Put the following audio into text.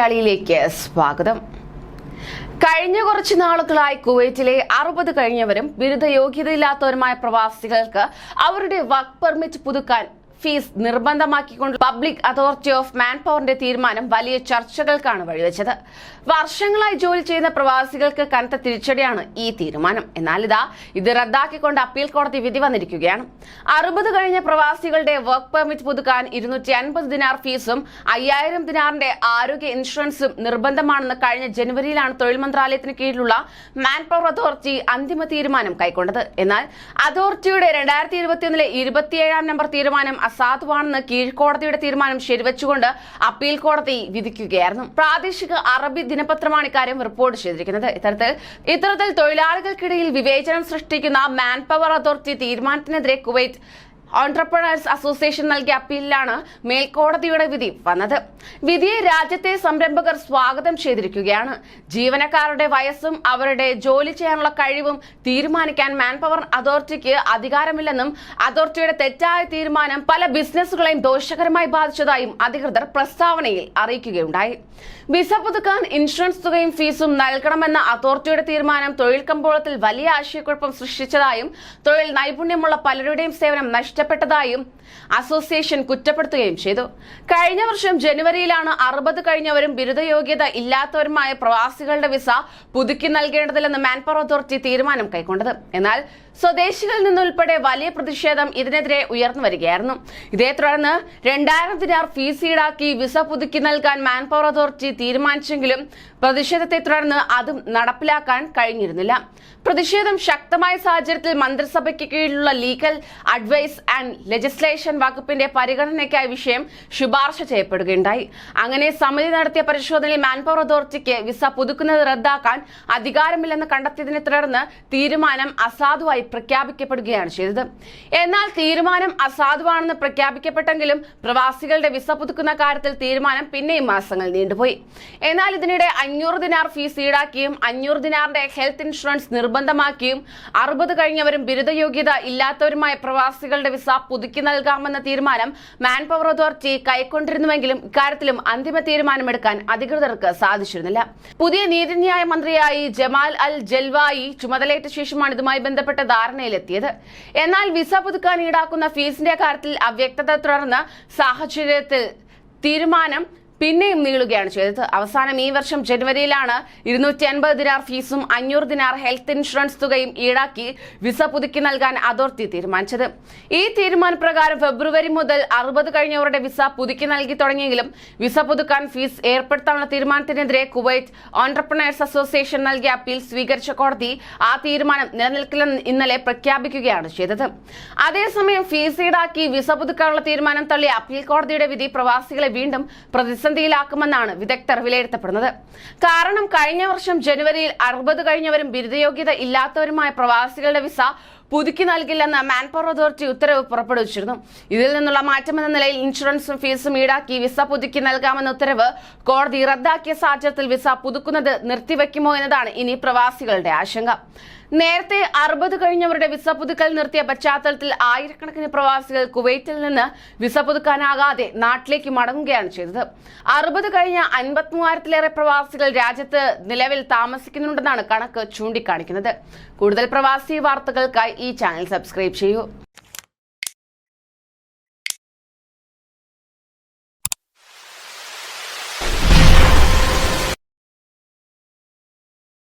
മലയാളിയിലേക്ക് സ്വാഗതം. കഴിഞ്ഞ കുറച്ച് നാളുകളായി കുവൈറ്റിലെ അറുപത് കഴിഞ്ഞവരും ബിരുദ യോഗ്യതയില്ലാത്തവരുമായ പ്രവാസികൾക്ക് അവരുടെ വർക്ക് പെർമിറ്റ് പുതുക്കാൻ ഫീസ് നിർബന്ധമാക്കിക്കൊണ്ട് പബ്ലിക് അതോറിറ്റി ഓഫ് മാൻ പവറിന്റെ തീരുമാനം വലിയ ചർച്ചകൾക്കാണ് വഴിവെച്ചത്. വർഷങ്ങളായി ജോലി ചെയ്യുന്ന പ്രവാസികൾക്ക് കനത്ത തിരിച്ചടിയാണ് ഈ തീരുമാനം. എന്നാൽ ഇതാ ഇത് റദ്ദാക്കിക്കൊണ്ട് അപ്പീൽ കോടതി വിധി വന്നിരിക്കുകയാണ്. അറുപത് കഴിഞ്ഞ പ്രവാസികളുടെ വർക്ക് പെർമിറ്റ് പുതുക്കാൻ ഇരുന്നൂറ്റി അൻപത് ദിനാർ ഫീസും അയ്യായിരം ദിനാറിന്റെ ആരോഗ്യ ഇൻഷുറൻസും നിർബന്ധമാണെന്ന് കഴിഞ്ഞ ജനുവരിയിലാണ് തൊഴിൽ മന്ത്രാലയത്തിന് കീഴിലുള്ള മാൻ പവർ അതോറിറ്റി അന്തിമ തീരുമാനം കൈക്കൊണ്ടത്. എന്നാൽ അതോറിറ്റിയുടെ രണ്ടായിരത്തി ഇരുപത്തിയൊന്നിലെ ഇരുപത്തിയേഴാം നമ്പർ തീരുമാനം അസാധുവാണെന്ന് കീഴ്ക്കോടതിയുടെ തീരുമാനം ശരിവെച്ചുകൊണ്ട് അപ്പീൽ കോടതി വിധിക്കുകയായിരുന്നു. പ്രാദേശിക അറബി ദിനപത്രമാണ് ഇക്കാര്യം റിപ്പോർട്ട് ചെയ്തിരിക്കുന്നത്. ഇത്തരത്തിൽ ഇത്തരത്തിൽ തൊഴിലാളികൾക്കിടയിൽ വിവേചനം സൃഷ്ടിക്കുന്ന മാൻ പവർ അതോറിറ്റി തീരുമാനത്തിനെതിരെ കുവൈറ്റ് ഓൺട്രപ്രണേഴ്സ് അസോസിയേഷൻ നൽകിയ അപ്പീലിലാണ് മേൽക്കോടതിയുടെ വിധി വന്നത്. വിധിയെ രാജ്യത്തെ സംരംഭകർ സ്വാഗതം ചെയ്തിരിക്കുകയാണ്. ജീവനക്കാരുടെ വയസ്സും അവരുടെ ജോലി ചെയ്യാനുള്ള കഴിവും തീരുമാനിക്കാൻ മാൻ പവർ അതോറിറ്റിക്ക് അധികാരമില്ലെന്നും അതോറിറ്റിയുടെ തെറ്റായ തീരുമാനം പല ബിസിനസ്സുകളെയും ദോഷകരമായി ബാധിച്ചതായും അധികൃതർ പ്രസ്താവനയിൽ അറിയിക്കുകയുണ്ടായി. വിസ പുതുക്കാൻ ഇൻഷുറൻസ് തുകയും ഫീസും നൽകണമെന്ന അതോറിറ്റിയുടെ തീരുമാനം തൊഴിൽ കമ്പോളത്തിൽ വലിയ ആശയക്കുഴപ്പം സൃഷ്ടിച്ചതായും തൊഴിൽ നൈപുണ്യമുള്ള പലരുടെയും സേവനം നഷ്ടപ്പെട്ടതായും അസോസിയേഷൻ കുറ്റപ്പെടുത്തുകയും ചെയ്തു. കഴിഞ്ഞ വർഷം ജനുവരിയിലാണ് അറുപത് കഴിഞ്ഞവരും ബിരുദയോഗ്യത ഇല്ലാത്തവരുമായ പ്രവാസികളുടെ വിസ പുതുക്കി നൽകേണ്ടതില്ലെന്ന് മാൻപവർ അതോറിറ്റി തീരുമാനം കൈക്കൊണ്ടത്. എന്നാൽ സ്വദേശികളിൽ നിന്നുൾപ്പെടെ വലിയ പ്രതിഷേധം ഇതിനെതിരെ ഉയർന്നു വരികയായിരുന്നു. ഇതേ തുടർന്ന് രണ്ടായിരം ദിനാർ ഫീസ് ഈടാക്കി വിസ പുതുക്കി നൽകാൻ മാൻപവർ അതോറിറ്റി തീരുമാനിച്ചെങ്കിലും പ്രതിഷേധത്തെ തുടർന്ന് അതും നടപ്പിലാക്കാൻ കഴിഞ്ഞിരുന്നില്ല. പ്രതിഷേധം ശക്തമായ സാഹചര്യത്തിൽ മന്ത്രിസഭയ്ക്ക് കീഴിലുള്ള ലീഗൽ അഡ്വൈസ് ആൻഡ് ലെജിസ്ലേഷൻ വകുപ്പിന്റെ പരിഗണനയ്ക്കായി വിഷയം ശുപാർശ ചെയ്യപ്പെടുകയുണ്ടായി. അങ്ങനെ സമിതി നടത്തിയ പരിശോധനയിൽ മാൻപവർ അതോറിറ്റിക്ക് വിസ പുതുക്കുന്നത് റദ്ദാക്കാൻ അധികാരമില്ലെന്ന് കണ്ടെത്തിയതിനെ തുടർന്ന് തീരുമാനം അസാധുവായി പ്രഖ്യാപിക്കപ്പെടുകയാണ് ചെയ്തത്. എന്നാൽ തീരുമാനം അസാധുവാണെന്ന് പ്രഖ്യാപിക്കപ്പെട്ടെങ്കിലും പ്രവാസികളുടെ വിസ പുതുക്കുന്ന കാര്യത്തിൽ തീരുമാനം പിന്നെയും മാസങ്ങൾ നീണ്ടുപോയി. എന്നാൽ ഇതിനിടെ അഞ്ഞൂറ് ദിനാർ ഫീസ് ഈടാക്കിയും അഞ്ഞൂറ് ദിനാറിന്റെ ഹെൽത്ത് ഇൻഷുറൻസ് നിർബന്ധമാക്കിയും അറുപത് കഴിഞ്ഞവരും ബിരുദ യോഗ്യത ഇല്ലാത്തവരുമായ പ്രവാസികളുടെ വിസ പുതുക്കി നൽകാമെന്ന തീരുമാനം മാൻ പവർ അതോറിറ്റി കൈക്കൊണ്ടിരുന്നുവെങ്കിലും ഇക്കാര്യത്തിലും അന്തിമ തീരുമാനമെടുക്കാൻ അധികൃതർക്ക് സാധിച്ചിരുന്നില്ല. പുതിയ നീതിന്യായ മന്ത്രിയായി ജമാൽ അൽ ജൽവായി ചുമതലയേറ്റ ശേഷമാണ് ഇതുമായി ബന്ധപ്പെട്ട ധാരണയിലെത്തിയത്. എന്നാൽ വിസ പുതുക്കാൻ ഈടാക്കുന്ന ഫീസിന്റെ കാര്യത്തിൽ അവ്യക്തത തുടർന്ന് സാഹചര്യത്തിൽ തീരുമാനം പിന്നെയും നീളുകയാണ് ചെയ്തത്. അവസാനം ഈ വർഷം ജനുവരിയിലാണ് ഇരുന്നൂറ്റി അൻപത് ദിനാർ ഫീസും അഞ്ഞൂറ് ദിനാർ ഹെൽത്ത് ഇൻഷുറൻസ് തുകയും ഈടാക്കി വിസ പുതുക്കി നൽകാൻ അതോറിറ്റി തീരുമാനിച്ചത്. ഈ തീരുമാനപ്രകാരം ഫെബ്രുവരി മുതൽ അറുപത് കഴിഞ്ഞവരുടെ വിസ പുതുക്കി നൽകി തുടങ്ങിയെങ്കിലും വിസ പുതുക്കാൻ ഫീസ് ഏർപ്പെടുത്താനുള്ള തീരുമാനത്തിനെതിരെ കുവൈറ്റ് ഓൺട്രപ്രണേഴ്സ് അസോസിയേഷൻ നൽകിയ അപ്പീൽ സ്വീകരിച്ച കോടതി ആ തീരുമാനം നിലനിൽക്കില്ലെന്ന് ഇന്നലെ പ്രഖ്യാപിക്കുകയാണ് ചെയ്തത്. അതേസമയം ഫീസ് ഈടാക്കി വിസ പുതുക്കാനുള്ള തീരുമാനം തള്ളിയ അപ്പീൽ കോടതിയുടെ വിധി പ്രവാസികളെ വീണ്ടും പ്രതിസന്ധിയിലാക്കുമെന്നാണ് വിദഗ്ധർ വിലയിരുത്തപ്പെടുന്നത്. കാരണം കഴിഞ്ഞ വർഷം ജനുവരിയിൽ അറുപത് കഴിഞ്ഞവരും ബിരുദയോഗ്യത ഇല്ലാത്തവരുമായ പ്രവാസികളുടെ വിസ പുതുക്കി നൽകില്ലെന്ന് മാൻപവർ അതോറിറ്റി ഉത്തരവ് പുറപ്പെടുവിച്ചിരുന്നു. ഇതിൽ നിന്നുള്ള മാറ്റമെന്ന നിലയിൽ ഇൻഷുറൻസും ഫീസും ഈടാക്കി വിസ പുതുക്കി നൽകാമെന്ന ഉത്തരവ് കോടതി റദ്ദാക്കിയ സാഹചര്യത്തിൽ വിസ പുതുക്കുന്നത് നിർത്തിവെക്കുമോ എന്നതാണ് ഇനി പ്രവാസികളുടെ ആശങ്ക. നേരത്തെ അറുപത് കഴിഞ്ഞവരുടെ വിസ പുതുക്കൽ നിർത്തിയ പശ്ചാത്തലത്തിൽ ആയിരക്കണക്കിന് പ്രവാസികൾ കുവൈറ്റിൽ നിന്ന് വിസ പുതുക്കാനാകാതെ നാട്ടിലേക്ക് മടങ്ങുകയാണ് ചെയ്തത്. അറുപത് കഴിഞ്ഞ അൻപത്തിമൂവായിരത്തിലേറെ പ്രവാസികൾ രാജ്യത്ത് നിലവിൽ താമസിക്കുന്നുണ്ടെന്നാണ് കണക്ക് ചൂണ്ടിക്കാണിക്കുന്നത്. കൂടുതൽ പ്രവാസി വാർത്തകൾക്കായി ഈ ചാനൽ സബ്സ്ക്രൈബ് ചെയ്യൂ.